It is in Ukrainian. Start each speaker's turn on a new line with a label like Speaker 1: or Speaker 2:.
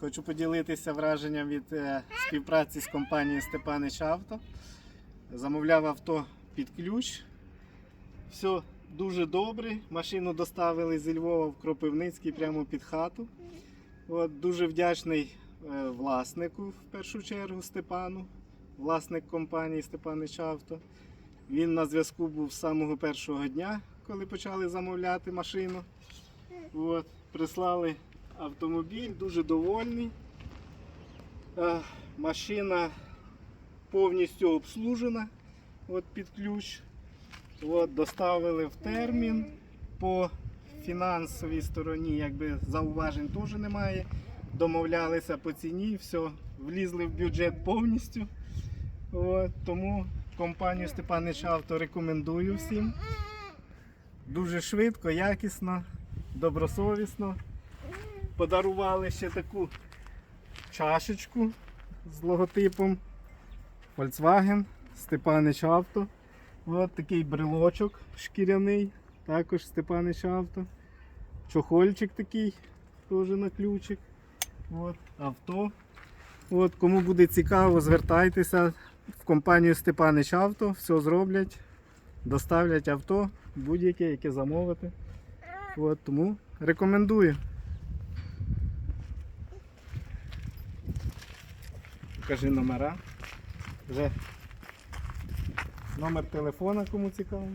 Speaker 1: Хочу поділитися враженням від е, співпраці з компанією Степанич Авто. Замовляв авто під ключ. Все дуже добре. Машину доставили зі Львова в Кропивницький прямо під хату. От, дуже вдячний е, власнику в першу чергу Степану, власник компанії Степанич Авто. Він на зв'язку був з самого першого дня, коли почали замовляти машину. От, прислали автомобіль, дуже довольний. Е, Машина повністю обслужена от під ключ. От, доставили в термін. По фінансовій стороні якби, зауважень теж немає. Домовлялися по ціні, все, влізли в бюджет повністю. От, тому компанію Степанич Авто рекомендую всім. Дуже швидко, якісно, добросовісно. Подарували ще таку чашечку з логотипом Volkswagen Степанич Авто. От такий брелочок шкіряний, також Степанич Авто. Чохольчик такий, теж на ключик. От, авто. От, кому буде цікаво, звертайтеся в компанію Степанич Авто, все зроблять, доставлять авто, будь-яке, яке замовити. От, тому рекомендую. Покажи номера. Вже номер телефона, кому цікаво.